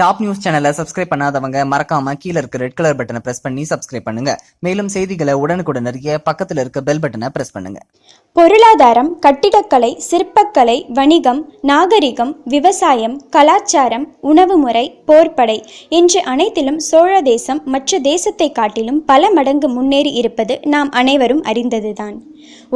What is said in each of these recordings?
Top news சேனலை subscribe பண்ணாதவங்க மறக்காம கீழ இருக்க ரெட் கலர் பட்டனை பிரஸ் பண்ணி சப்ஸ்கிரைப் பண்ணுங்க. மேலும் செய்திகளை உடனுக்குடன் அறிய பக்கத்தில் இருக்க பெல் பட்டனை பிரஸ் பண்ணுங்க. பொருளாதாரம் கட்டிடக்கலை சிற்பக்கலை வணிகம் நாகரிகம் விவசாயம் கலாச்சாரம் உணவு முறை போர்ப்படை என்று அனைத்திலும் சோழ தேசம் மற்ற தேசத்தை காட்டிலும் பல மடங்கு முன்னேறி இருப்பது நாம் அனைவரும் அறிந்ததுதான்.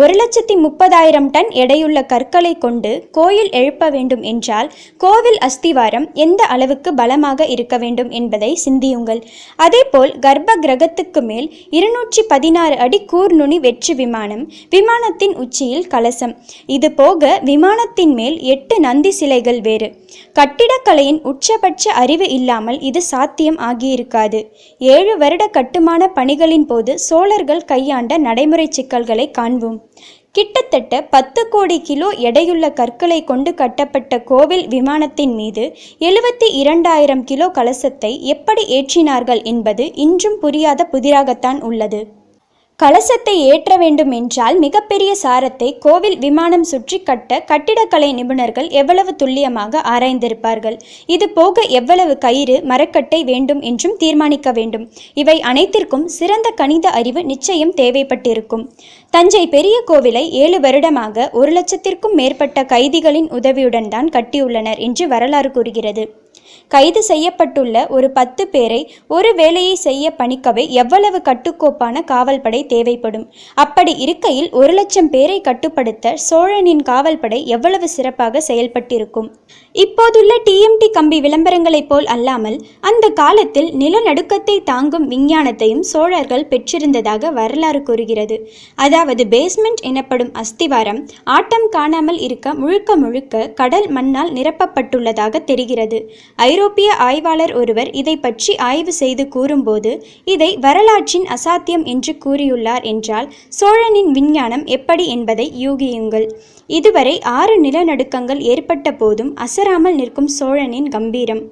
ஒரு லட்சத்தி முப்பதாயிரம் டன் எடையுள்ள கற்களை கொண்டு கோயில் எழுப்ப வேண்டும் என்றால் கோவில் அஸ்திவாரம் எந்த அளவுக்கு பல பலமாக இருக்க வேண்டும் என்பதை சிந்தியுங்கள். அதேபோல் கர்ப்ப கிரகத்துக்கு மேல் இருநூற்றி பதினாறு அடி கூர்நுனி வெற்றி விமானம் விமானத்தின் உச்சியில் கலசம். இது போக விமானத்தின் மேல் எட்டு நந்தி சிலைகள் வேறு. கட்டிடக்கலையின் உச்சபட்ச அறிவு இல்லாமல் இது சாத்தியம் ஆகியிருக்காது. ஏழு வருட கட்டுமான பணிகளின் போது சோழர்கள் கையாண்ட நடைமுறை சிக்கல்களை காண்போம். கிட்டத்தட்ட பத்து கோடி கிலோ எடையுள்ள கற்களை கொண்டு கட்டப்பட்ட கோவில் விமானத்தின் மீது எழுபத்தி இரண்டாயிரம் கிலோ கலசத்தை எப்படி ஏற்றினார்கள் என்பது இன்றும் புரியாத புதிராகத்தான் உள்ளது. கலசத்தை ஏற்ற வேண்டும் என்றால் மிகப்பெரிய சாரத்தை கோவில் விமானம் சுற்றி கட்ட கட்டிடக்கலை நிபுணர்கள் எவ்வளவு துல்லியமாக ஆராய்ந்திருப்பார்கள்? இது போக எவ்வளவு கயிறு மரக்கட்டை வேண்டும் என்றும் தீர்மானிக்க வேண்டும். இவை அனைத்திற்கும் சிறந்த கணித அறிவு நிச்சயம் தேவைப்பட்டிருக்கும். தஞ்சை பெரிய கோவிலை ஏழு வருடமாக ஒரு லட்சத்திற்கும் மேற்பட்ட கைதிகளின் உதவியுடன் தான் கட்டியுள்ளனர் என்று வரலாறு கூறுகிறது. கைது செய்யப்பட்டுள்ள ஒரு பத்து பேரை ஒரு வேலையை செய்ய பணிக்கவே எவ்வளவு கட்டுக்கோப்பான காவல்படை தேவைப்படும்? அப்படி இருக்கையில் ஒரு லட்சம் பேரை கட்டுப்படுத்த சோழனின் காவல்படை எவ்வளவு சிறப்பாக செயல்பட்டிருக்கும்? இப்போதுள்ள டிஎம்டி கம்பி விளம்பரங்களைப் போல் அல்லாமல் அந்த காலத்தில் நிலநடுக்கத்தை தாங்கும் விஞ்ஞானத்தையும் சோழர்கள் பெற்றிருந்ததாக வரலாறு கூறுகிறது. அதாவது பேஸ்மெண்ட் எனப்படும் அஸ்திவாரம் ஆட்டம் காணாமல் இருக்க முழுக்க முழுக்க கடல் மண்ணால் நிரப்பப்பட்டுள்ளதாக தெரிகிறது. ஐரோப்பிய ஆய்வாளர் ஒருவர் இதை பற்றி ஆய்வு செய்து கூறும்போது இதை வரலாற்றின் அசாத்தியம் என்று கூறியுள்ளார் என்றால் சோழனின் விஞ்ஞானம் எப்படி என்பதை யூகியுங்கள். இதுவரை ஆறு நிலநடுக்கங்கள் ஏற்பட்ட போதும் அசராமல் நிற்கும் சோழனின் கம்பீரம்.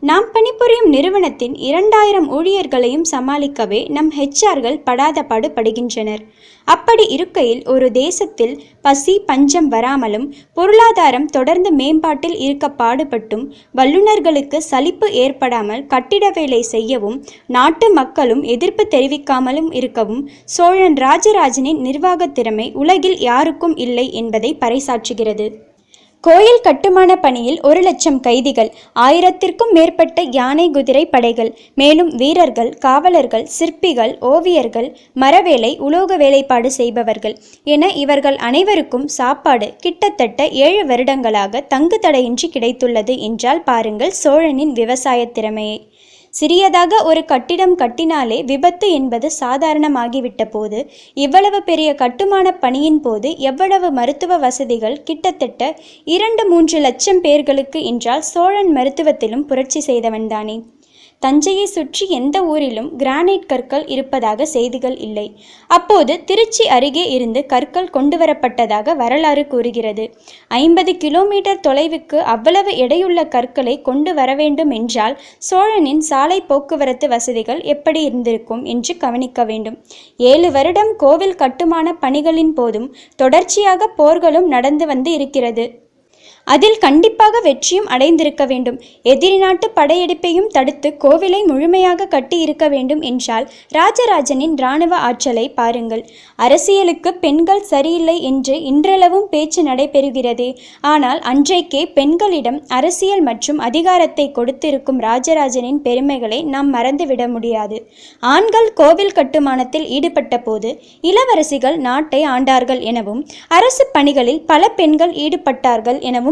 நாம் பணிபுரியும் நிறுவனத்தின் இரண்டாயிரம் ஊழியர்களையும் சமாளிக்கவே நம் ஹெச்ஆர்கள் படாத பாடுபடுகின்றனர். அப்படி இருக்கையில் ஒரு தேசத்தில் பசி பஞ்சம் வராமலும் பொருளாதாரம் தொடர்ந்து மேம்பாட்டில் இருக்க பாடுபட்டும் வல்லுநர்களுக்கு சலிப்பு ஏற்படாமல் கட்டிட வேலை செய்யவும் நாட்டு மக்களும் எதிர்ப்பு தெரிவிக்காமலும் இருக்கவும் சோழன் ராஜராஜனின் நிர்வாகத் திறமை உலகில் யாருக்கும் இல்லை என்பதை பறைசாற்றுகிறது. கோயில் கட்டுமான பணியில் ஒரு லட்சம் கைதிகள் ஆயிரத்திற்கும் மேற்பட்ட யானை குதிரை படைகள் மேலும் வீரர்கள் காவலர்கள் சிற்பிகள் ஓவியர்கள் மரவேலை உலோக வேலைப்பாடு செய்பவர்கள் என இவர்கள் அனைவருக்கும் சாப்பாடு கிட்டத்தட்ட ஏழு வருடங்களாக தங்கு தடையின்றி கிடைத்துள்ளது என்றால் பாருங்கள் சோழனின் விவசாய திறமையை. சிறியதாக ஒரு கட்டிடம் கட்டினாலே விபத்து என்பது சாதாரணமாகிவிட்ட போது இவ்வளவு பெரிய கட்டுமான பணியின் போது எவ்வளவு மருத்துவ வசதிகள் கிட்டத்தட்ட இரண்டு மூன்று லட்சம் பேர்களுக்கு என்றால் சோழன் மருத்துவத்திலும் புரட்சி செய்தவன்தானே. தஞ்சையை சுற்றி எந்த ஊரிலும் கிரானைட் கற்கள் இருப்பதாக செய்திகள் இல்லை. அப்போது திருச்சி அருகே இருந்து கற்கள் கொண்டு வரப்பட்டதாக வரலாறு கூறுகிறது. ஐம்பது கிலோமீட்டர் தொலைவுக்கு அவ்வளவு எடையுள்ள கற்களை கொண்டு வர வேண்டும் என்றால் சோழனின் சாலை போக்குவரத்து வசதிகள் எப்படி இருந்திருக்கும் என்று கவனிக்க வேண்டும். ஏழு வருடம் கோவில் கட்டுமான பணிகளின் போதும் தொடர்ச்சியாக போர்களும் நடந்து வந்து இருக்கிறது. அதில் கண்டிப்பாக வெற்றியும் அடைந்திருக்க வேண்டும். எதிரி நாட்டு படையெடுப்பையும் தடுத்து கோவிலை முழுமையாக கட்டி இருக்க வேண்டும் என்றால் ராஜராஜனின் இராணுவ ஆற்றலை பாருங்கள். அரசியலுக்கு பெண்கள் சரியில்லை என்று இன்றளவும் பேச்சு நடைபெறுகிறதே. ஆனால் அன்றைக்கே பெண்களிடம் அரசியல் மற்றும் அதிகாரத்தை கொடுத்திருக்கும் ராஜராஜனின் பெருமைகளை நாம் மறந்துவிட முடியாது. ஆண்கள் கோவில் கட்டுமானத்தில் ஈடுபட்ட போது இளவரசிகள் நாட்டை ஆண்டார்கள் எனவும் அரசு பணிகளில் பல பெண்கள் ஈடுபட்டார்கள் எனவும்